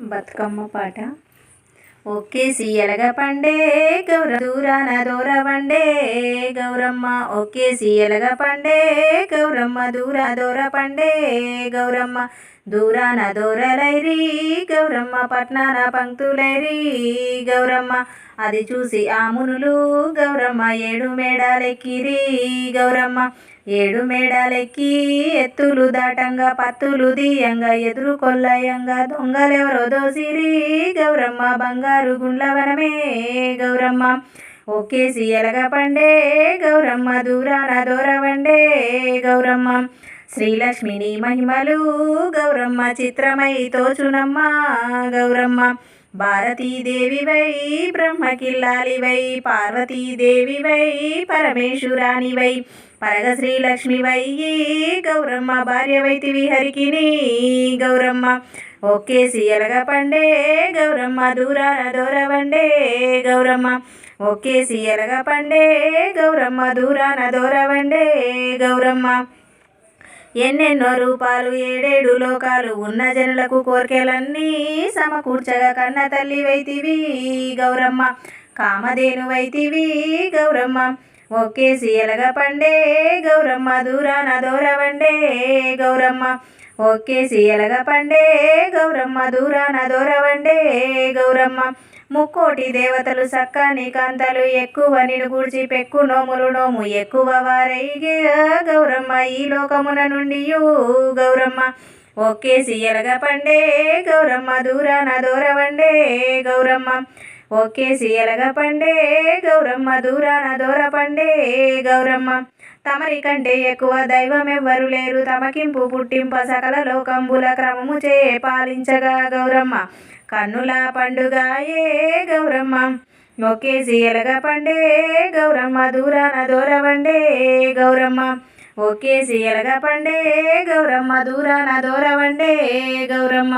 బతుకమ్మ పాట. ఒకే సీయలగ పండే గౌర దూరాన దూరవండే గౌరమ్మ. ఒకే సీయలగ పండే గౌరమ్మ. దూర దూర పండే గౌరమ్మ. దూరాన దూరలైరి గౌరమ్మ. పట్నాన పంక్తులైరి గౌరమ్మ. అది చూసి ఆ మునులు గౌరమ్మ. ఏడు మేడాలెక్కిరి గౌరమ్మ. ఏడు మేడాలెక్కి ఎత్తులు దాటంగా పత్తులు దియంగా ఎదురు కొల్లయంగా దొంగలెవరో దోసిరి. గౌరమ్మ బంగారు గుండ్లవనమే గౌరమ్మ. ఒకేసి ఎలగ పండే గౌరమ్మ దూరాన దూరవండే గౌరమ్మ. శ్రీలక్ష్మిని మహిమలు గౌరమ్మ చిత్రమై తోచునమ్మ గౌరమ్మ. భారతీదేవివై బ్రహ్మకిల్లాలివై పార్వతీదేవివై పరమేశ్వరానివై పరగ శ్రీలక్ష్మివై గౌరమ్మ భార్యవైతివి హరికిని గౌరమ్మ. ఒకే సీయలగా పండే గౌరమ్మ దూరాన దూరవండే గౌరమ్మ. ఒకే సీయలగా పండే గౌరమ్మ దూరాన దూరవండే గౌరమ్మ. ఎన్నెన్నో రూపాలు ఏడేడు లోకాలు ఉన్న జనులకు కోర్కెలన్నీ సమకూర్చగా కన్న తల్లి వైతివి గౌరమ్మ కామధేను వైతివి గౌరమ్మ. ఒకేసి ఎలగ పండే గౌరమ్మ దూరాన దూరవండే గౌరమ్మ. ఒకేసి ఎలగ పండే గౌరమ్మ దూరాన దూరవండే గౌరమ్మ. ముక్కోటి దేవతలు సక్కని కాంతలు ఎక్కువ నిను గూర్చి పెక్కు నోములు నోము ఎక్కువ వారైగే గౌరమ్మ ఈ లోకమున నుండి గౌరమ్మ. ఒకేసి ఎలగ పండే గౌరమ్మ దూరాన దూరవండే గౌరమ్మ. ఒకేసి ఎలగ పండే గౌరమ్మ దూరాన దూర పండే గౌరమ్మ. తమరి కంటే ఎక్కువ దైవం ఎవ్వరు లేరు. తమకింపు పుట్టింప సకల లోకంబుల క్రమము చే పాలించగా గౌరమ్మ. కన్నుల పండుగ ఏ గౌరమ్మ? ఒకేసి ఎలగ పండే గౌరమ్మ. దూరాన దూరవండే గౌరమ్మ. ఒకేసి ఎలగ పండే గౌరమ్మ. దూరాన దూరవండే గౌరమ్మ.